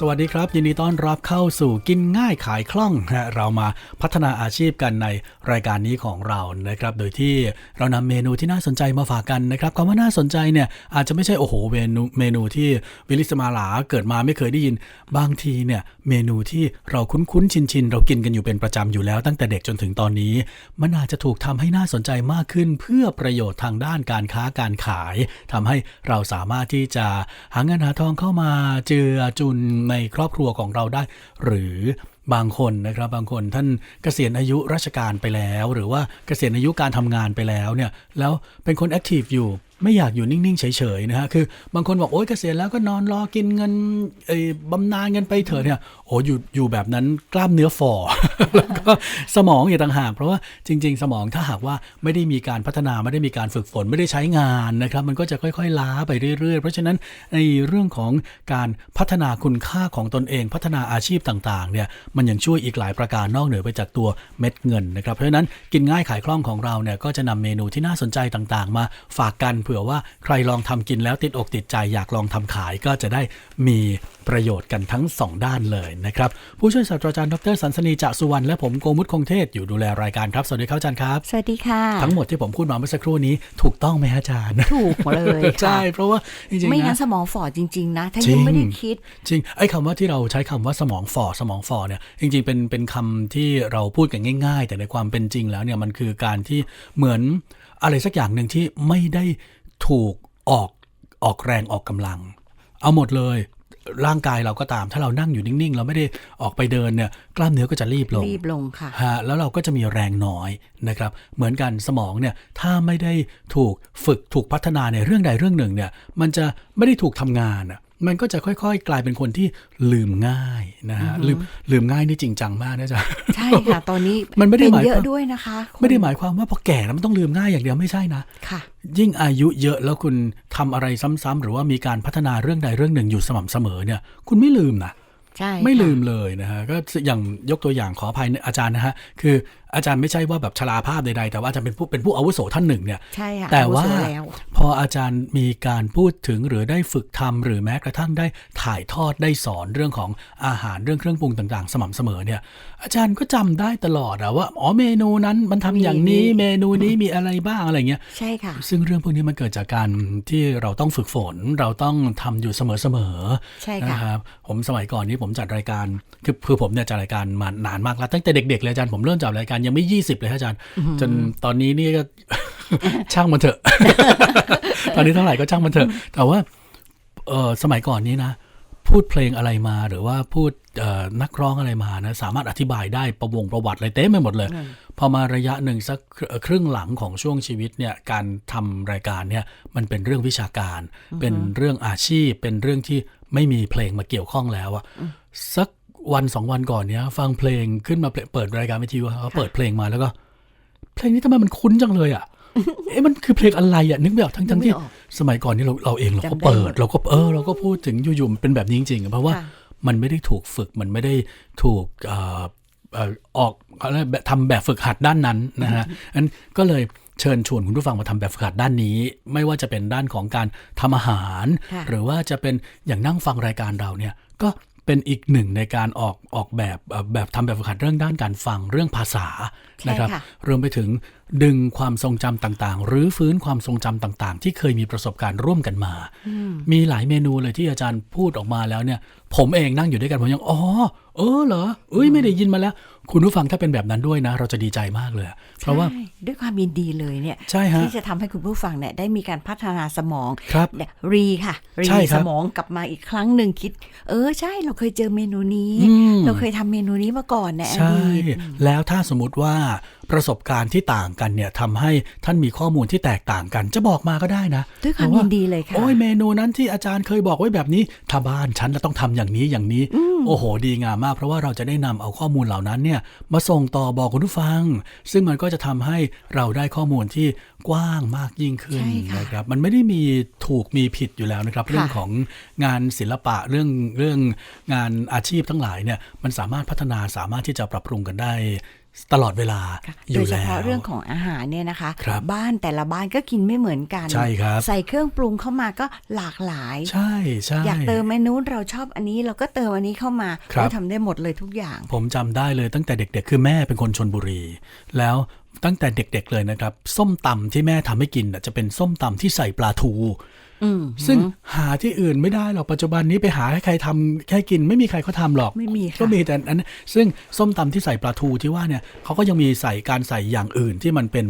สวัสดีครับ ยินดีต้อนรับเข้าสู่กินง่ายขายคล่องนะเรามาพัฒนาอาชีพกันในรายการนี้ของเรานะครับ โดยที่เรานำเมนูที่น่าสนใจมาฝากกันนะครับคำว่าน่าสนใจเนี่ยอาจจะไม่ใช่โอ้โหเมนูเมนูที่วิลิสมาลาเกิดมาไม่เคยได้ยิน บางทีเนี่ยเมนูที่เราคุ้นๆชินๆเรากินกันอยู่เป็นประจำอยู่แล้วตั้งแต่เด็กจนถึงตอนนี้ มันอาจจะถูกทำให้น่าสนใจมากขึ้น เพื่อประโยชน์ทางด้านการค้าการขายทำให้เราสามารถที่จะหาเงินหาทองเข้ามาเจือจุนในครอบครัวของเราได้ หรือบางคนนะครับบางคนท่านเกษียณอายุราชการไปแล้ว หรือว่าเกษียณอายุการทำงานไปแล้วเนี่ยแล้วเป็นคนแอคทีฟอยู่ไม่อยากอยู่นิ่ง ๆ เฉย ๆ นะฮะ คือบางคนบอก โอ๊ยเกษียณแล้วก็นอนรอกินเงินเอ้ยบำนาญเงินไปเถอะเนี่ย โอ้อยู่อยู่แบบนั้นกล้ามเนื้อฝ่อ แล้วก็สมองอีกต่างหากเพราะว่าจริง ๆ สมองถ้าหากว่าไม่ได้มีการพัฒนาไม่ได้มีการฝึกฝนไม่ได้ใช้งานนะครับ มันก็จะค่อยๆ ล้าไปเรื่อยๆ เพราะฉะนั้นในเรื่องของการพัฒนาคุณค่าของตนเอง พัฒนาอาชีพต่างๆเนี่ยมันยังช่วยอีกหลายประการนอกเหนือไปจากตัวเม็ดเงินนะครับเพราะฉะนั้นกินง่ายขายคล่องของเราเนี่ยก็จะนำเมนูที่น่าสนใจต่างๆ มาฝากกันเผื่อว่าใครลองทำกินแล้วติดอกติดใจอยากลองทำขายก็จะได้มีประโยชน์กันทั้ง 2 ด้านเลยนะครับผู้ช่วยศาสตราจารย์ดรสันสนีจะสุวรรณและผมโกมุตคงเทศอยู่ดูแลรายการครับ สวัสดีครับอาจารย์ครับ สวัสดีค่ะ ทั้งหมดที่ผมพูดมาเมื่อสักครู่นี้ถูกต้องไหมฮะอาจารย์ ถูกเลยค่ะใช่เพราะว่าจริงๆไม่งั้นะนสมองฝ่อจริง ๆ นะ ถ้าจริยังงไม่ได้คิด จริงไอ้คำว่าที่เราใช้คำว่าสมองฝ่อสมองฝ่อเนี่ยจริง ๆ เป็นเป็นคำที่เราพูดกันง่าย ๆ แต่ในความเป็นจริงแล้วเนี่ยมันคือการที่เหมือนอะไรสักอย่างหนึ่งที่ไม่ได้ถูกออกออกแรงออกกำลัง เอาหมดเลย ร่างกายเราก็ตาม ถ้าเรานั่งอยู่นิ่ง ๆ เราไม่ได้ออกไปเดินเนี่ยกล้ามเนื้อก็จะรีบลงรีบลงค่ะฮะแล้วเราก็จะมีแรงน้อยนะครับ เหมือนกันสมองเนี่ยถ้าไม่ได้ถูกฝึกถูกพัฒนาในเรื่องใดเรื่องหนึ่งเนี่ยมันจะไม่ได้ถูกทำงานอะ มันก็จะค่อยๆ กลายเป็นคนที่ลืมง่ายนะฮะลืมลืมง่ายนี่จริงจังมากนะจ๊ะใช่ค่ะตอนนี้มันไม่ได้เป็หมายเยควาอะมด้วยนะคะคนไม่ได้หมายความว่าพอแก่แล้วมันต้องลืมง่ายอย่างเดียวไม่ใช่นะค่ะ ยิ่งอายุเยอะแล้วคุณทำอะไรซ้ำๆหรือว่ามีการพัฒนาเรื่องใดเรื่องหนึ่งอยู่สม่ำเสมอเนี่ย คุณไม่ลืมนะใช่ไม่ค่ะลืมเลยนะฮะก็อย่างยกตัวอย่างขออภัยอาจารย์นะฮะคืออาจารย์ไม่ใช่ว่าแบบชราภาพใดๆ แต่ว่าอาจารย์เป็นผู้เป็นผู้อาวุโสท่านหนึ่งเนี่ยใช่ค่ะแต่ว่าอาวุโสแล้วพออาจารย์มีการพูดถึงหรือได้ฝึกทำหรือแม้กระทั่งได้ถ่ายทอดได้สอนเรื่องของอาหารเรื่องเครื่องปรุงต่างๆ สม่ำเสมอเนี่ย อาจารย์ก็จำได้ตลอดอะว่าอ๋อเมนูนั้นมันทำอย่างนี้เมนูนี้มีอะไรบ้างอะไรเงี้ยใช่ค่ะ ซึ่งเรื่องพวกนี้มันเกิดจากการที่เราต้องฝึกฝนเราต้องทำอยู่เสมอๆใช่ค่ะนะครับผมสมัยก่อนนี้ผมจัดรายการคือคือผมเนี่ยจัดรายการมานานมากแล้วตั้งแต่เด็กๆเลยอาจารย์ผมเริ่มจัดรายการยังไม่20เลยฮะอาจารย์ จนตอนนี้นี่ก็ช่างมันเถอะ ตอนนี้เท่าไหร่ก็ช่างมันเถอะ แต่ว่าเออสมัยก่อนนี้นะ พูดเพลงอะไรมาหรือว่าพูดเอ่อนักร้องอะไรมานะ สามารถอธิบายได้ประวงประวัติอะไรเต็มไปหมดเลย พอมาระยะหนึ่งสักครึ่งหลังของช่วงชีวิตเนี่ยการทำรายการเนี่ยมันเป็นเรื่องวิชาการ เป็นเรื่องอาชีพ เป็นเรื่องที่ไม่มีเพลงมาเกี่ยวข้องแล้วอะสัก วันสองวันก่อนเนี้ย ฟังเพลงขึ้นมาเปิดรายการวิทยุเขาเปิดเพลงมาแล้วก็ เพลงนี้ทำไมมันคุ้นจังเลยอะเอ๊ะมันคือเพลงอะไรอะนึกไม่ออกทั้งทั้งที่นึกไม่ออกสมัยก่อนนี่เราเราเองเราก็จำได้เปิหมดดเราก็เออเราก็พูดถึงอยู่ๆมันเป็นแบบนี้จริงๆอะเพราะว่าค่ะมันไม่ได้ถูกฝึกมันไม่ได้ถูกเอ่อเอ่อออกอะไรแบบทำแบบฝึกหัดด้านนั้นนะฮะอันก็เลยเชิญชวนคุณผู้ฟังมาทำแบบฝึกหัดด้านนี้ ไม่ว่าจะเป็นด้านของการทำอาหารค่ะหรือว่าจะเป็นอย่างนั่งฟังรายการเราเนี่ย ก็ เป็นอีกหนึ่งในการออกออกแบบเอ่อแบบทำแบบฝึกหัดเรื่องด้านการฟังเรื่องภาษาใช่นะครับค่ะรวมไปถึงดึงความทรงจำต่างๆ หรือฟื้นความทรงจำต่าง ๆ ที่เคยมีประสบการณ์ร่วมกันมา มีหลายเมนูเลยที่อาจารย์พูดออกมาแล้วเนี่ย ผมเองนั่งอยู่ด้วยกันผมยังอ๋อเออเหรอเอ้ยไม่ได้ยินมาแล้ว คุณผู้ฟังถ้าเป็นแบบนั้นด้วยนะ เราจะดีใจมากเลย เพราะว่าใช่ด้วยความยินดีเลยเนี่ยใช่ฮะที่จะทำให้คุณผู้ฟังเนี่ยได้มีการพัฒนาสมองครับเนี่ยรีค่ะรีใช่ครัสบมองกลับมาอีกครั้งหนึ่งคิด เออใช่เราเคยเจอเมนูนี้อืมเราเคยทำเมนูนี้มาก่อนในอใช่ดีตแล้วถ้าสมมติว่าประสบการณ์ที่ต่างกันเนี่ยทำให้ท่านมีข้อมูลที่แตกต่างกัน จะบอกมาก็ได้นะด้วยความบอกยินดีเลยค่ะโอ้ยเมนูนั้นที่อาจารย์เคยบอกไว้แบบนี้ถ้าบ้านฉันจะต้องทำอย่างนี้อย่างนี้ โอ้โห ดีงามมาก เพราะว่าเราจะได้นำเอาข้อมูลเหล่านั้นเนี่ยมาส่งต่อบอกคุณผู้ฟัง ซึ่งมันก็จะทำให้เราได้ข้อมูลที่กว้างมากยิ่งขึ้นใช่ค่ะนะครับ มันไม่ได้มีถูกมีผิดอยู่แล้วนะครับ เรื่องของงานศิลปะเรื่องเรื่องงานอาชีพทั้งหลายเนี่ยมันสามารถพัฒนาสามารถที่จะปรับปรุงกันได้ ตลอดเวลาค่ะอโดยู่ยเฉแล้วพาะเรื่องของอาหารเนี่ยนะคะครับบ้านแต่ละบ้านก็กินไม่เหมือนกัน ใช่ครับ ใส่เครื่องปรุงเข้ามาก็หลากหลาย ใช่ใช่อยากเติมเมนูเราชอบอันนี้เราก็เติมอันนี้เข้ามาครับเราทำได้หมดเลยทุกอย่าง ผมจำได้เลยตั้งแต่เด็ก ๆ คือแม่เป็นคนชนบุรี แล้วตั้งแต่เด็ก ๆ เลยนะครับ ส้มตำที่แม่ทำให้กินน่ะจะเป็นส้มตำที่ใส่ปลาทูอืม ซึ่งหาที่อื่นไม่ได้หรอกปัจจุบันนี้ไปหาให้ใครทำแค่กิน ไม่มีใครเขาทำหรอกไม่มีค่ะก็มีแต่อันซึ่งส้มตำที่ใส่ปลาทูที่ว่าเนี่ยเขาก็ยังมีใส่การใส่อย่างอื่นที่มันเป็น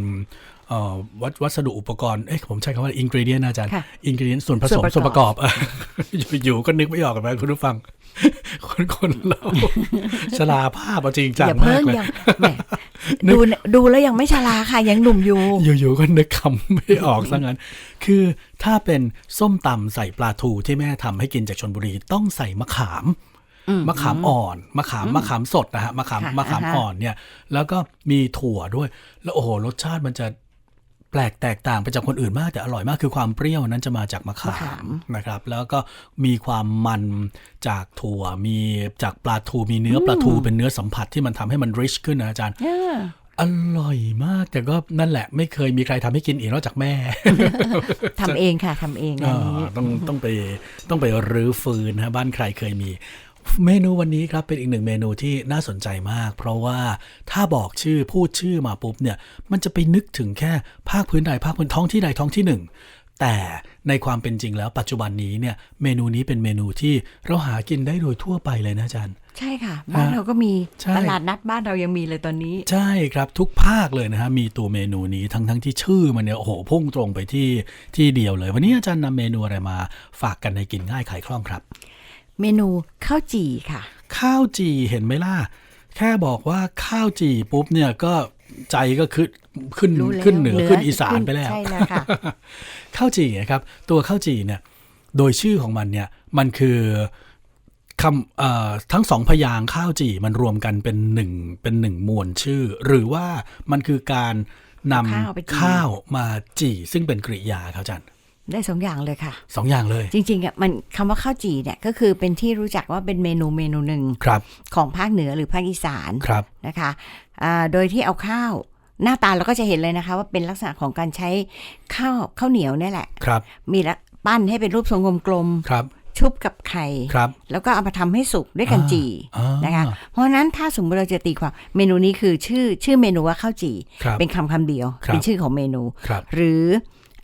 เอ่อวัสวัสดุอุปกรณ์ เอ๊ะผมใช้คำว่าอินกรีเดียนอาจารย์ค่ะอินกรีเดียนส่วนผสมส่ส่ววนนปประระกกออบบอยู่ๆก็นึกไม่ออกกันไหมคุณผู้ฟัง คนคนเราชลาภาพเอาจริงจังอย่ามาเพิ่กงเลยยังแหมดูดูแล้วยังไม่ชราค่ะ ยังหนุ่มอยู่ อยู่ๆก็นึกคำไม่ออกซะงั้น คือถ้าเป็นส้มตำใส่ปลาทูที่แม่ทำให้กินจากชนบุรีต้องใส่มะขามอืมมะขามอ่อนมะขามมะขามสดนะฮะมะขามค่ะมะขามอ่าฮะอ่อนเนี่ย แล้วก็มีถั่วด้วย แล้วโอ้โหรสชาติมันจะ แปลกแตกต่างไปจากคนอื่นมาก แต่อร่อยมากคือความเปรี้ยวนั้นจะมาจากมะขามนะครับ แล้วก็มีความมันจากถั่วมีจากปลาทูมีเนื้อปลาทูเป็นเนื้อสัมผัสที่มันทำให้มัน rich ขึ้นนะอาจารย์เอออร่อยมากแต่ก็นั่นแหละ ไม่เคยมีใครทำให้กินอีกนอกจากแม่ทำเองค่ะทำเองอันนี้อ่าต้องต้องไปต้องไปรื้อฟื้นนะฮะบ้านใครเคยมี เมนูวันนี้ครับเป็นอีกหนึ่งเมนูที่น่าสนใจมาก เพราะว่าถ้าบอกชื่อพูดชื่อมาปุ๊บเนี่ยมันจะไปนึกถึงแค่ภาคพื้นใดภาคพื้นท้องที่ใดท้องที่หนึ่งแต่ในความเป็นจริงแล้วปัจจุบันนี้เนี่ยเมนูนี้เป็นเมนูที่เราหากินได้โดยทั่วไปเลยนะอาจารย์ ใช่ค่ะ บ้านเราก็มีใช่ตลาดนัดบ้านเรายังมีเลยตอนนี้ ใช่ครับทุกภาคเลยนะฮะมีตัวเมนูนี้ทั้งทั้งที่ชื่อมันเนี่ยโอ้โหพุ่งตรงไปที่ที่เดียวเลย วันนี้อาจารย์นำเมนูอะไรมาฝากกันในกินง่ายขายคล่องครับ เมนูข้าวจี่ค่ะ ข้าวจี่เห็นไหมล่ะ แค่บอกว่าข้าวจี่ปุ๊บเนี่ยก็ใจก็ขึ้นขึ้นรู้แล้วขึ้นเหนือเหนือขึ้นอีสานไปแล้ว ใช่แล้วค่ะ ข้าวจี่นะครับ ตัวข้าวจี่เนี่ย โดยชื่อของมันเนี่ย มันคือคำเอ่อทั้งสองพยางค์ข้าวจี่มันรวมกันเป็นหนึ่งเป็นหนึ่งมวลชื่อ หรือว่ามันคือการนข้าวไปจี่ำข้าวมาจี่ซึ่งเป็นกริยาครับอาจารย์ ได้สองอย่างเลยค่ะสองอย่างเลย จริงๆอะมันคำว่าข้าวจี่เนี่ยก็คือเป็นที่รู้จักว่าเป็นเมนูเมนูหนึ่งครับของภาคเหนือหรือภาคอีสานครับนะคะอ่าโดยที่เอาข้าวหน้าตาเราก็จะเห็นเลยนะคะ ว่าเป็นลักษณะของการใช้ข้าวข้าวเหนียวเนี่ยแหละครับ มีละปั้นให้เป็นรูปทรงกลมครับๆชุบกับไข่ครับแล้วก็เอามาทำให้สุกด้วยกันจี่อ่านนะคะเพราะฉะนั้นถ้าสมมติเราจะตีความเมนูนี้คือชื่อชื่อเมนูว่าข้าวจี่ครับเป็นคำคำเดียวครับเป็นชื่อของเมนูครับหรือ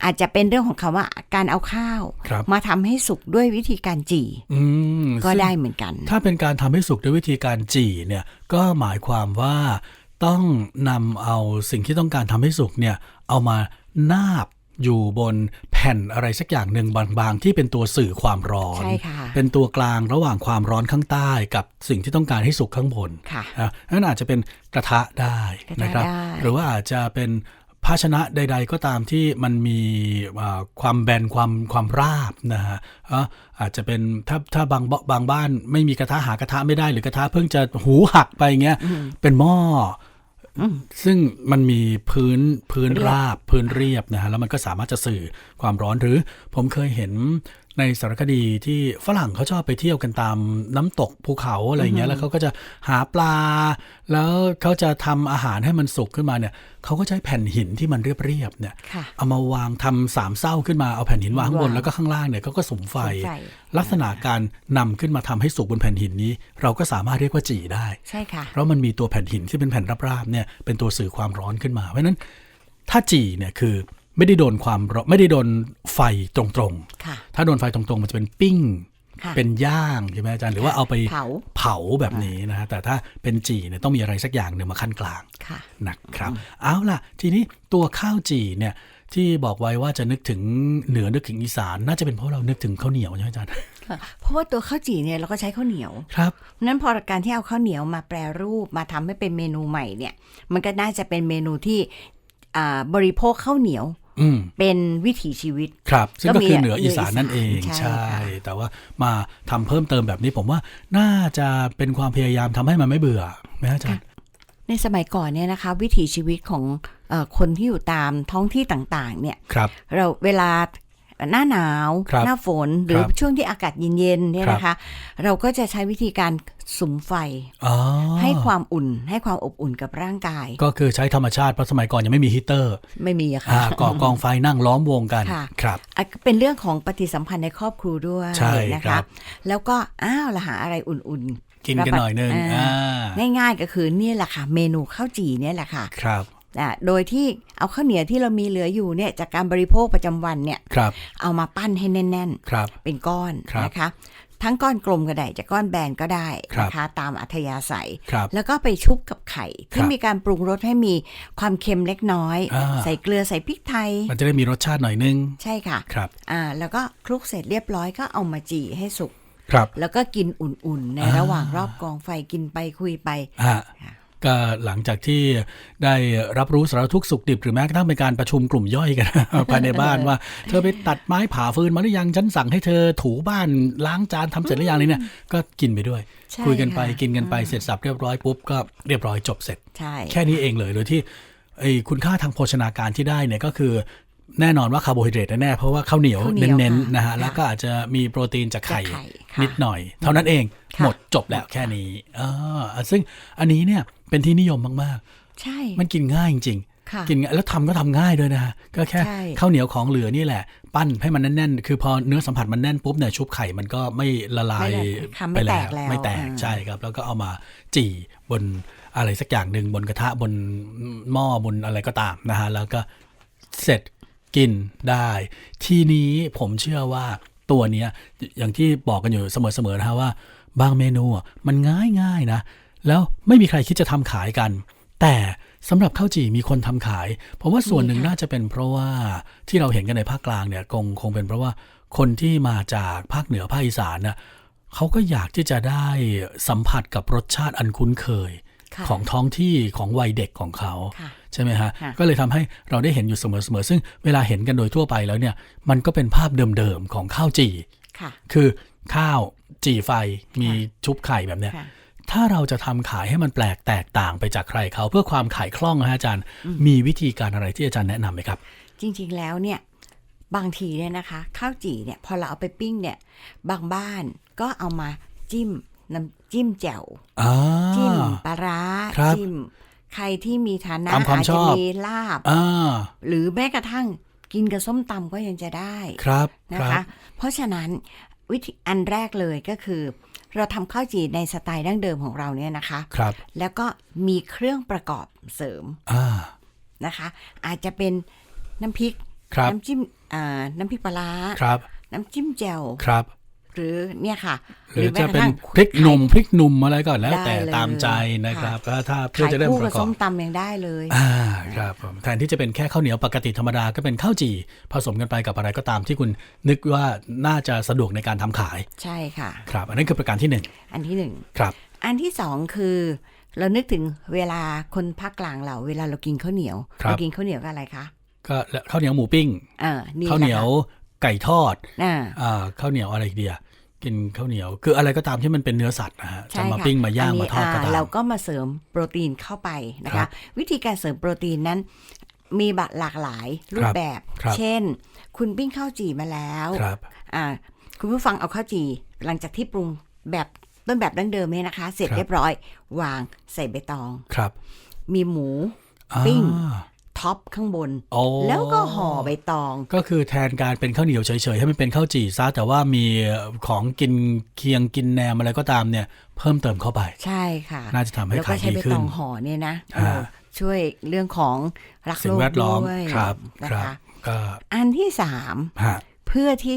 อาจจะเป็นเรื่องของคำว่าการเอาข้าวครับมาทำให้สุกด้วยวิธีการจี่อืมก็ซึ่งได้เหมือนกัน ถ้าเป็นการทำให้สุกด้วยวิธีการจี่เนี่ยก็หมายความว่าต้องนำเอาสิ่งที่ต้องการทำให้สุกเนี่ยเอามานาบอยู่บนแผ่นอะไรสักอย่างหนึ่งบางๆ ที่เป็นตัวสื่อความร้อนใช่ค่ะเป็นตัวกลางระหว่างความร้อนข้างใต้กับสิ่งที่ต้องการให้สุกข้างบนค่ะอะนั่นอาจจะเป็นกระทะได้กระทะนะครับได้หรือว่าอาจจะเป็น ภาชนะใด ๆ ก็ตามที่มันมีอ่าความแบนความความราบนะฮะอะอาจจะเป็นถ้าถ้าบางบางบ้านไม่มีกระทะหากระทะไม่ได้หรือกระทะเพิ่งจะหูหักไปเงี้ยเป็นหม้ออซึ่งมันมีพื้นพื้นราบพื้นเรียบนะฮะแล้วมันก็สามารถจะสื่อความร้อนหรือผมเคยเห็น ในสารคดีที่ฝรั่งเขาชอบไปเที่ยวกันตามน้ำตกภูเขาอะไรเงี้ยแล้วเขาก็จะหาปลา แล้วเขาจะทำอาหารให้มันสุกขึ้นมาเนี่ยเขาก็ใช้แผ่นหินที่มันเรียบๆเนี่ยค่ะเอามาวางทำสามเศร้าขึ้นมาเอาแผ่นหินวางข้างบนวางแล้วก็ข้างล่างเนี่ยเขาก็สุมไฟสุมไฟ ลักษณะการนำขึ้นมาทำให้สุกบนแผ่นหินนี้ เราก็สามารถเรียกว่าจี่ได้ใช่ค่ะเพราะมันมีตัวแผ่นหินที่เป็นแผ่นราบๆเนี่ยเป็นตัวสื่อความร้อนขึ้นมาเพราะฉะนั้นถ้าจี่เนี่ยคือ ไม่ได้โดนความร้อนไม่ได้โดนไฟตรงๆค่ะถ้าโดนไฟตรงๆ มันจะเป็นปิ้งค่ะเป็นย่างใช่ไหมอาจารย์หรือว่าเอาไปเผาเผาแบบนี้นะฮะแต่ถ้าเป็นจี่เนี่ยต้องมีอะไรสักอย่างหนึ่งมาขั้นกลางค่ะนะครับ เอาล่ะ ทีนี้ตัวข้าวจี่เนี่ยที่บอกไว้ว่าจะนึกถึงเหนือนึกถึงอีสาน น่าจะเป็นเพราะเรานึกถึงข้าวเหนียวใช่ไหมอาจารย์เพราะว่าตัวข้าวจี่เนี่ยเราก็ใช้ข้าวเหนียวครับนั้นพอการที่เอาข้าวเหนียวมาแปรรูปมาทำให้เป็นเมนูใหม่เนี่ย มันก็น่าจะเป็นเมนูที่อ่าบริโภคข้าวเหนียวอืม เป็นวิถีชีวิตครับ ซึ่งก็ก็มีคือเหนืออีสานเหนืออีสานนั่นเองใช่ใช่ค่ะแต่ว่ามาทำเพิ่มเติมแบบนี้ผมว่าน่าจะเป็นความพยายามทำให้มันไม่เบื่อไหมอาจารย์ในสมัยก่อนเนี่ยนะคะ วิถีชีวิตของเออคนที่อยู่ตามท้องที่ต่างๆ เนี่ยครับเราเวลา หน้าหนาวครับหน้าฝนหรือครับช่วงที่อากาศเย็นๆเนี่ยนะคะ เราก็จะใช้วิธีการสุมไฟอ๋อให้ความอุ่นให้ความอบอุ่นกับร่างกาย ก็คือใช้ธรรมชาติเพราะสมัยก่อนยังไม่มีฮีตเตอร์ ไม่มีอะอ่าค่ะก่อกองไฟนั่งล้อมวงกันค่ะครับอะเป็นเรื่องของปฏิสัมพันธ์ในครอบครัวด้วยใช่นะครัคะบแล้วก็อ้าวละหาอะไรอุ่นกินกันหน่อยนึงอ่าอ่าๆง่ายๆก็คือเนี่ยแหละค่ะ เมนูข้าวจี่เนี่ยแหละค่ะครับ อะโดยที่เอาข้าวเหนียวที่เรามีเหลืออยู่เนี่ยจากการบริโภคประจำวันเนี่ยครับเอามาปั้นให้แน่นครับๆเป็นก้อนครับนะคะทั้งก้อนกลมก็ได้จะก้อนแบนก็ได้ครับนะคะตามอัธยาศัยครับแล้วก็ไปชุบกับไข่คที่รับมีการปรุงรสให้มีความเค็มเล็กน้อยอ่าใส่เกลือใส่พริกไทย มันจะได้มีรสชาติหน่อยนึง ใช่ค่ะครับอ่าแล้วก็คลุกเสร็จเรียบร้อยก็เอามาจี่ให้สุกครับแล้วก็กินอุ่นๆ ในอ่าระหว่างรอบกองไฟกินไปคุยไปฮะค่ะ ก็หลังจากที่ได้รับรู้สารทุกข์สุขดิบหรือแม้กระทั่งเป็นการประชุมกลุ่มย่อยกันภายในบ้านว่า เธอไปตัดไม้ผ่าฟืนมาหรือยังฉันสั่งให้เธอถูบ้านล้างจานทำเสร็จหรือยังนี่เนี่ยก็กินไปด้วยใช่คุยกันไปค่ะกินกันไปเสร็จสับเรียบร้อยปุ๊บก็เรียบร้อยจบเสร็จใช่แค่นี้เองเลยโดยที่ไอ้คุณค่าทางโภชนาการที่ได้เนี่ยก็คือแน่นอนว่าคาร์โบไฮเดรตแน่ๆเพราะว่าข้าวเหนียวข้าวเหนียวเน้นค่ะๆนะฮะค่ะแล้วก็อาจจะมีโปรตีนจากไข่จากไข่ค่ะนิดหน่อย เท่านั้นเองค่ะหมดจบแล้วแค่นี้อ่าซึ่งอันนี้เนี่ย เป็นที่นิยมมากใช่ๆมันกินง่ายจริงค่ะๆกินง่ายแล้วทำก็ทำง่ายด้วยนะฮะก็แค่ใช่ข้าวเหนียวของเหลือนี่แหละ ปั้นให้มันแน่นๆ คือพอเนื้อสัมผัสมันแน่นปุ๊บเนี่ยชุบไข่มันก็ไม่ละลายไม่ละค่ะไม่ไปแตกแล้วไม่แตกอ่าใช่ครับ แล้วก็เอามาจี่บนอะไรสักอย่างหนึ่งบนกระทะบนหม้อบนอะไรก็ตามนะฮะแล้วก็เสร็จกินได้ ทีนี้ผมเชื่อว่าตัวเนี้ยอย่างที่บอกกันอยู่เสมอๆนะฮะว่า บางเมนูอะมันง่ายง่ายๆนะ แล้วไม่มีใครคิดจะทำขายกัน แต่สำหรับข้าวจี่มีคนทำขาย ผมว่าส่วนหนึ่งมีค่ะน่าจะเป็นเพราะว่าที่เราเห็นกันในภาคกลางเนี่ยคงคงเป็นเพราะว่าคนที่มาจากภาคเหนือภาคอีสานนะเขาก็อยากที่จะได้สัมผัสกับรสชาติอันคุ้นเคยค่ะของท้องที่ของวัยเด็กของเขาค่ะใช่ไหมฮะค่ะก็เลยทำให้เราได้เห็นอยู่เสมอๆซึ่งเวลาเห็นกันโดยทั่วไปแล้วเนี่ยมันก็เป็นภาพเดิมๆของข้าวจี่ค่ะคือข้าวจี่ไฟมีค่ะชุบไข่แบบเนี้ยค่ะ ถ้าเราจะทำขายให้มันแปลกแตกต่างไปจากใครเขาเพื่อความขายคล่องนะฮะอาจารย์ มีวิธีการอะไรที่อาจารย์แนะนำไหมครับ จริงๆแล้วเนี่ยบางทีเนี่ยนะคะ ข้าวจี่เนี่ยพอเราเอาไปปิ้งเนี่ย บางบ้านก็เอามาจิ้มน้ำจิ้มแจ่วอ่าจิ้มปลาร้าครับจิ้มใครที่มีฐานะตามความอาจชจะอบมีลาบอ่าหรือแม้กระทั่งกินกับส้มตำก็ยังจะได้ครับนะครัคะบเพราะฉะนั้นวิธีอันแรกเลยก็คือ เราทำข้าวจี่ในสไตล์ดั้งเดิมของเราเนี่ยนะคะครับ แล้วก็มีเครื่องประกอบเสริมอ่านะคะ อาจจะเป็นน้ำพริก ครับ น้ำจิ้มอ่าน้ำพริกปลาร้าครับ น้ำจิ้มแจ่วครับ หรือเนี่ยค่ะ หรือแม้จะกเป็นทั่งพริกหนุ่มไข่พริกหนุ่มอะไรก่อนแล้วได้แต่เลยตามใจนะครับค่ะถ้าถ้าเพื่อขายจะได้คู่ปกับระกอส้บมตำยังได้เลยอ่าครับผมแทนที่จะเป็นแค่ข้าวเหนียวปกติธรรมดาก็เป็นข้าวจี่ผสมกันไปกับอะไรก็ตามที่คุณนึกว่าน่าจะสะดวกในการทำขาย ใช่ค่ะ ครับ อันนั้นคือประการที่หนึ่งอันที่หนึ่งครับ อันที่สองคือ เรานึกถึงเวลาคนภาคกลางเราเวลาเรากินข้าวเหนียวครับเรากินข้าวเหนียวกับอะไรคะก็แล้วข้าวเหนียวหมูปิ้งเออนี่ข้าวเหนียว ไก่ทอดอ่าอ่าข้าวเหนียวอะไรอีกเดียกินข้าวเหนียว คืออะไรก็ตามที่มันเป็นเนื้อสัตว์นะฮะจะใช่มาค่ะปิ้งมาย่างนนี้มาทอดก็ตามเราก็มาเสริมโปรตีนเข้าไปนะครัคะบวิธีการเสริมโปรตีนนั้น มีแบบหลากหลายรูปแบบครับเช่น คุณปิ้งข้าวจี่มาแล้วครับอ่าคุณผู้ฟังเอาข้าวจี่หลังจากที่ปรุงแบบต้นแบบดั้งเดิมเนี่ยนะคะ เสร็จครับเรียบร้อย วางใส่ใบตองครับ มีหมูอ่าปิ้ง ท็อปข้างบนโอ้แล้วก็ห่อใบตอง ก็คือแทนการเป็นข้าวเหนียวเฉยๆ ให้มันเป็นข้าวจี่ซะแต่ว่ามีของกินเคียงกินแหนมอะไรก็ตามเนี่ยเพิ่มเติมเข้าไป ใช่ค่ะ น่าจะทำให้แล้วก็ขายใช้ดีใบขึ้ตนองห่อเนี่ยนะอ่าเออช่วยเรื่องของรักสิ่โลงกแวดล้อมด้วยครับนะครับคะก็อันที่สามฮะเพื่อที่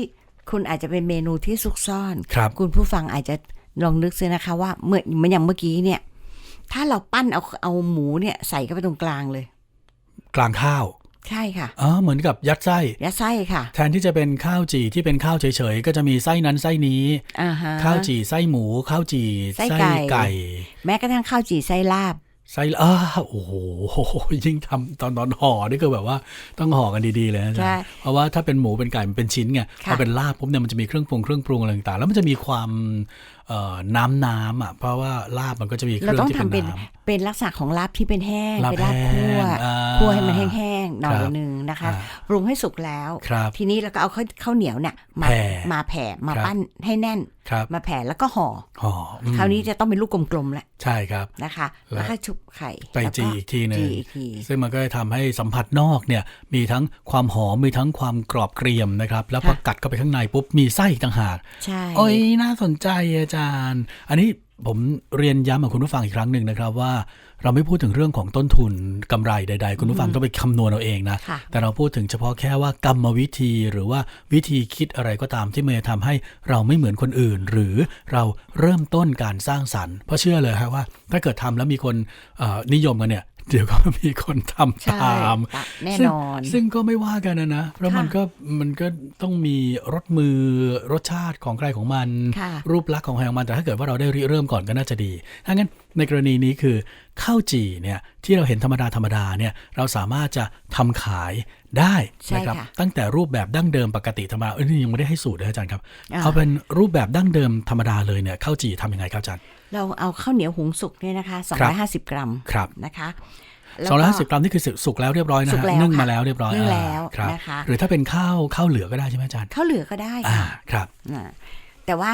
คุณอาจจะเป็นเมนูที่ซุกซ่อนครับคุณผู้ฟังอาจจะลองนึกซินะคะว่าเมื่อเหมือนอย่างเมื่อกี้เนี่ย ถ้าเราปั้นเอาเอาหมูเนี่ยใส่เข้าไปตรงกลางเลย กลางข้าว ใช่ค่ะอ๋อเหมือนกับยัดไส้ยัดไส้ค่ะ แทนที่จะเป็นข้าวจี่ที่เป็นข้าวเฉยๆ ก็จะมีไส้นั้นไส้นี้อ่าฮะข้าวจี่ไส้หมู ข้าวจี่ไส้ไก่ไก่แม้กระทั่งข้าวจี่ไส้ลาบ ไส้อ้าโอ้โหยิ่งทำตอนตอนห่อนี่คือแบบว่าต้องห่อกันดีๆเลยนะจ๊ะใช่เพราะว่าถ้าเป็นหมูเป็นไก่มันเป็นชิ้นไงค่ะพอเป็นลาบปุ๊บเนี่ยมันจะมีเครื่องปรุงเครื่องปรุงอะไรต่างๆแล้วมันจะมีความเอ่อน้ำน้ำอะเพราะว่าลาบมันก็จะมีเคเรารื่องต้องที่ทำเป็เป็นนน้ำเป็นลักษณะของลาบที่เป็นแห้งลาบเป็นลาบคั่วแห้งอ่าคั่วให้มันแห้งๆ หน่อยครับหนึงนะคะอ่าปรุงให้สุกแล้วครับทีนี้เราก็เอาข้าวข้าวเหนียวเนี่ยมาแผ่มาแผ่มาครับปั้นให้แน่นครับมาแผ่แล้วก็ห่อห่ออืมคราวนี้จะต้องเป็นลูกกลมๆแล้วใช่ครับนะคะแล้วแล้วก็ชุบไข่ไปแล้วจีอีกทีหนึ่งจีอีกทีซึ่งมันก็จะทำให้สัมผัสนอกเนี่ยมีทั้งความหอมมีทั้งความกรอบเกรียมนะครับ แล้วพอค่ะกัดเข้าไปข้างในปุ๊บมีไส้อีกต่างหากใช่โอ้ยน่าสนใจอาจารย์ อันนี้ ผมเรียนย้ำกับคุณผู้ฟังอีกครั้งหนึ่งนะครับว่าเราไม่พูดถึงเรื่องของต้นทุนกำไรใด ๆ คุณผู้ฟังต้องไปคำนวณเอาเองนะค่ะแต่เราพูดถึงเฉพาะแค่ว่ากรรมวิธีหรือว่าวิธีคิดอะไรก็ตามที่มันจะทำให้เราไม่เหมือนคนอื่น หรือเราเริ่มต้นการสร้างสรรค์เพราะเชื่อเลยครับว่า ถ้าเกิดทำแล้วมีคนเอ่อนิยมกันเนี่ย เดี๋ยวก็มีคนทำใช่ตามแน่ซึ่งนอน ซึ่งก็ไม่ว่ากันนะนะ เพราะค่ะมันก็มันก็ต้องมีรสมือรสชาติของใครของมันค่ะรูปลักษณ์ของใครของมัน แต่ถ้าเกิดว่าเราได้ริเริ่มก่อนก็น่าจะดีถ้างั้นในกรณีนี้คือข้าวจี่เนี่ยที่เราเห็นธรรมดาธรรมดาเนี่ยเราสามารถจะทำขาย ได้ใช่นะครับค่ะตั้งแต่รูปแบบดั้งเดิมปกติธรรมดาเอ้ยนี่ยังไม่ได้ให้สูตรเลยอาจารย์ครับอ่าเอาเป็นรูปแบบดั้งเดิมธรรมดาเลยเนี่ยข้าวจี่ทำยังไงครับอาจารย์ เราเอาข้าวเหนียวหุงสุกเนี่ยนะคะครับ250 กรัมครับนะคะสองร้อยห้าสิบกรัมนี่คือสุกแล้วเรียบร้อยนะสุฮะกแล้วนึ่งค่ะมาแล้วเรียบร้อยนึ่งอ่าแล้วครับนะคะหรือถ้าเป็นข้าวข้าวเหลือก็ได้ใช่ไหมอาจารย์ข้าวเหลือก็ได้อ่าค่ะครับอ่าแต่ว่า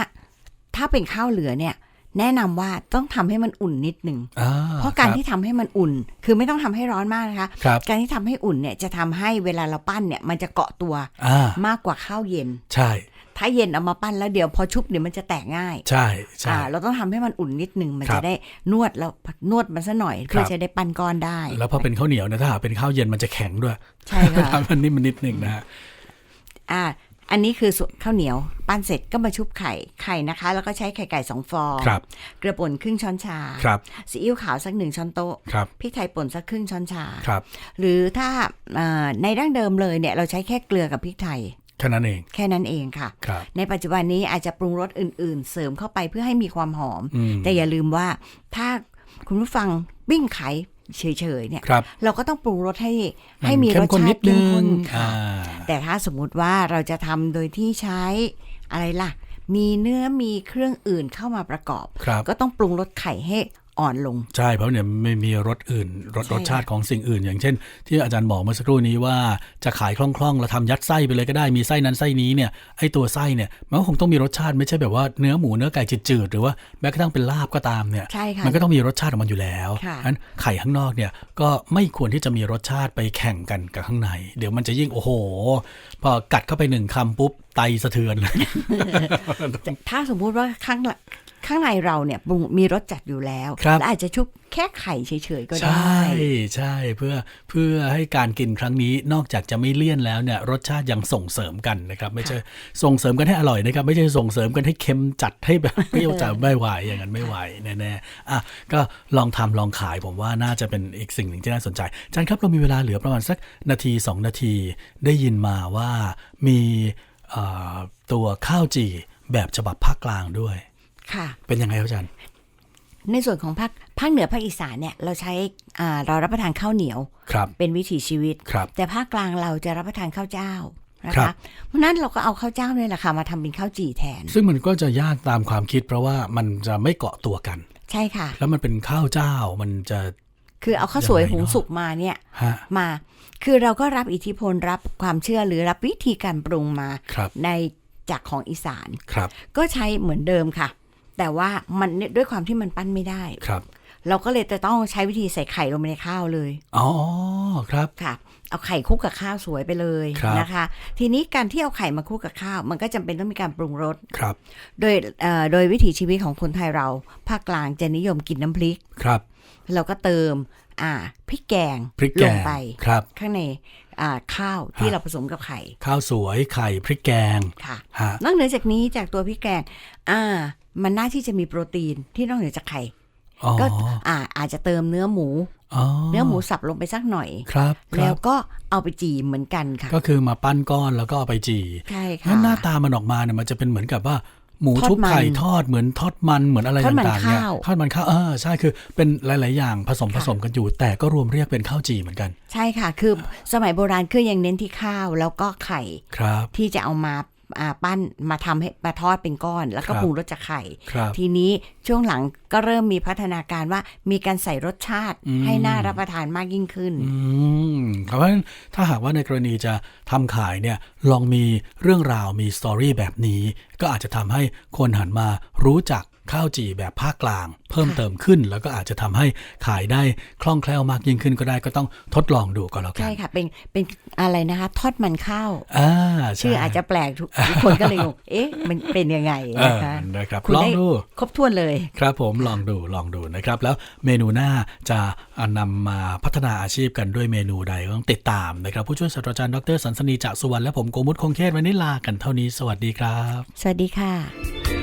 ถ้าเป็นข้าวเหลือเนี่ย แนะนำว่าต้องทำให้มันอุ่นนิดหนึ่งอ่เพราะการคบที่ทำให้มันอุ่น คือไม่ต้องทำให้ร้อนมากนะคะครับการที่ทำให้อุ่นเนี่ยจะทำให้เวลาเราปั้นเนี่ยมันจะเกาะตัวอ่ามากกว่าข้าวเย็น ใช่ ถ้าเย็นเอามาปั้นแล้วเดี๋ยวพอชุบเดี๋ยวมันจะแตกง่าย ใช่ใช่อ่าเราต้องทำให้มันอุ่นนิดหนึ่งมันครัจะบได้นวดแล้วนวดมันซะหน่อยเพื่อจะได้ปั้นก้อนได้ แล้วพอเป็นข้าวเหนียวเนี่ยถ้าหากเป็นข้าวเย็นมันจะแข็งด้วย ใช่ค่ะทำมันนี่มันนิดหนึ่งนะฮะอ่า อันนี้คือส่วนข้าวเหนียว ปั้นเสร็จก็มาชุบไข่ไข่นะคะ แล้วก็ใช้ไข่ไก่สองฟองครับเกลือป่นครึ่งช้อนชาครับซีอิ๊วขาวสักหนึ่งช้อนโต๊ะครับพริกไทยป่นสักครึ่งช้อนชาครับหรือถ้าอ่าในดั้งเดิมเลยเนี่ยเราใช้แค่เกลือกับพริกไทยแค่นั้นเอง แค่นั้นเองค่ะครับในปัจจุบันนี้อาจจะปรุงรสอื่น ๆ เสริมเข้าไปเพื่อให้มีความหอมอืมแต่อย่าลืมว่าถ้าคุณผู้ฟังปิ้งไข่ เฉยๆเนี่ยครับเราก็ต้องปรุงรสให้นให้มีรเข้สข้นชานิติดนึเข้มข้งนค่ะอ่าแต่ถ้าสมมุติว่าเราจะทำโดยที่ใช้อะไรล่ะ มีเนื้อมีเครื่องอื่นเข้ามาประกอบครับก็ต้องปรุงรสไข่ให้ อ่อนลง ใช่เพราะเนี่ยไม่มีรสอื่นรสใช่รสชาติของสิ่งอื่น อย่างเช่น ที่อาจารย์บอกเมื่อสักครู่นี้ว่าจะขายคล่องๆเราทำยัดไส้ไปเลยก็ได้มีไส้นั้นไส้นี้เนี่ยไอตัวไส้เนี่ยมันก็คงต้องมีรสชาติไม่ใช่แบบว่าเนื้อหมูเนื้อไก่จืดๆหรือว่าแม้กระทั่งเป็นลาบก็ตามเนี่ยใช่ค่ะมันก็ต้องมีรสชาติของมันอยู่แล้วค่ะนั้นไข่ข้างนอกเนี่ยก็ไม่ควรที่จะมีรสชาติไปแข่งกันกับข้างใน เดี๋ยวมันจะยิ่งโอ้โห พอกัดเข้าไปหนึ่งคำปุ๊บไตสะเทือนเลยถ้าสมมุติว่าข้างหลัง ข้างในเราเนี่ยปรุงมีรสจัดอยู่แล้วครับและอาจจะชุบแค่ไข่เฉยๆก็ใชได้่ใช่เพื่อเพื่อให้การกินครั้งนี้นอกจากจะไม่เลี่ยนแล้วเนี่ยรสชาติยังส่งเสริมกันนะครับ ไม่ใช่ส่งเสริมกันให้อร่อยนะครับ ไม่ใช่ส่งเสริมกันให้เค็มจัดให้แบบเปรี้ยวจัดไม่ไหวอย่างนั้นไม่ไหวแน่ๆอะก็ลองทำลองขายผมว่าน่าจะเป็นอีกสิ่งหนึ่งที่น่าสนใจอาจารย์ครับเรามีเวลาเหลือประมาณสักนาที 2 นาที ได้ยินมาว่ามีเอ่อตัวข้าวจี่แบบฉบับภาคกลางด้วย ค่ะ เป็นยังไงครับอาจารย์ ในส่วนของภาคภาคเหนือภาคอีสานเนี่ยเราใช้อ่าเรารับประทานข้าวเหนียว ครับ เป็นวิถีชีวิต ครับ แต่ภาคกลางเราจะรับประทานข้าวเจ้านะครัคะบ เพราะฉะนั้นเราก็เอาข้าวเจ้าเนี่ยแหละค่ะมาทำเป็นข้าวจี่แทน ซึ่งมันก็จะยากตามความคิด เพราะว่ามันจะไม่เกาะตัวกัน ใช่ค่ะ แล้วมันเป็นข้าวเจ้ามันจะ คือเอาข้าวสวยยังไงหุงเนอะ สุกมาเนี่ย ฮะมา คือเราก็รับอิทธิพลรับความเชื่อหรือรับวิธีการปรุงมา ครับในจากของอีสาน ครับ ก็ใช้เหมือนเดิมค่ะ แต่ว่ามันด้วยความที่มันปั้นไม่ได้ครับ เราก็เลยจะต้องใช้วิธีใส่ไข่ลงไปในข้าวเลย อ๋อครับค่ะเอาไข่คลุกกับข้าวสวยไปเลยครับนะคะ ทีนี้การที่เอาไข่มาคลุกกับข้าว มันก็จำเป็นต้องมีการปรุงรสครับ โดยเอ่อโดยวิถีชีวิตของคนไทยเราภาคกลางจะนิยมกินน้ำพริกครับเราก็เติม อ่าพริกแกงพริกลแกงงไปครับ ข้างในอ่า ข้าวที่ฮะเราผสมกับไข่ ข้าวสวยไข่พริกแกงค่ะฮะนอกเหนือจากนี้จากตัวพริกแกง อ่า มันน่าที่จะมีโปรตีนที่นอกเหนือจากไข่อ๋อก็อ่าอาจจะเติมเนื้อหมูอ๋อเนื้อหมูสับลงไปสักหน่อยครับคแล้รัวบก็เอาไปจีเหมือนกันค่ะ ก็คือมาปั้นก้อนแล้วก็เอาไปจี่ใช่ค่ะงั้นหน้าตามันออกมาเนี่ยมันจะเป็นเหมือนกับว่า หมูทอดชุบมันไข่ทอดเหมือนทอดมันเหมือนอะไรทอดมันต่างๆเนี่ยข้าวทอดมันข้าวเออใช่คือเป็นหลาย ๆ อย่างผสมผค่ะสมกันอยู่ แต่ก็รวมเรียกเป็นข้าวจี่เหมือนกัน ใช่ค่ะ คือสมัยโบราณคือยังเน้นที่ข้าวแล้วก็ไข่ครับที่จะเอามาอ่า ปั้นมาทำให้มาทอดเป็นก้อน แล้วก็ครับปรุงรสจากไข่ครับทีนี้ช่วงหลังก็เริ่มมีพัฒนาการว่ามีการใส่รสชาติอืมให้น่ารับประทานมากยิ่งขึ้นอืมเพราะฉะนั้นถ้าหากว่าในกรณีจะทำขายเนี่ยลองมีเรื่องราวมีสตอรี่แบบนี้ ก็อาจจะทำให้คนหันมารู้จัก ข้าวจี่แบบภาคกลาง เพิ่มค่ะเติมขึ้น แล้วก็อาจจะทำให้ขายได้คล่องแคล่วมากยิ่งขึ้นก็ได้ก็ต้องทดลองดูก็แล้วกัใช่นค่ะเป็นเป็นอะไรนะคะทอดมันข้าวอ่าใชื่ออาจจะแปลกทุกทุกคนก็เลยงงเอ๊ะมันเป็นยังไงเออนะคะนะครับคุณลองได้ดูครบถ้วนเลย ครับผมลองดูลองดูนะครับ แล้วเมนูหน้าจะนำมาพัฒนาอาชีพกันด้วยเมนูใดก็ต้องติดตามนะครับผู้ช่วยศาสตราจารย์ดรสันสนีจากสุวรรณและผมโกมุตคงเทศวันนี้ลากันเท่านี้ สวัสดีครับ สวัสดีค่ะ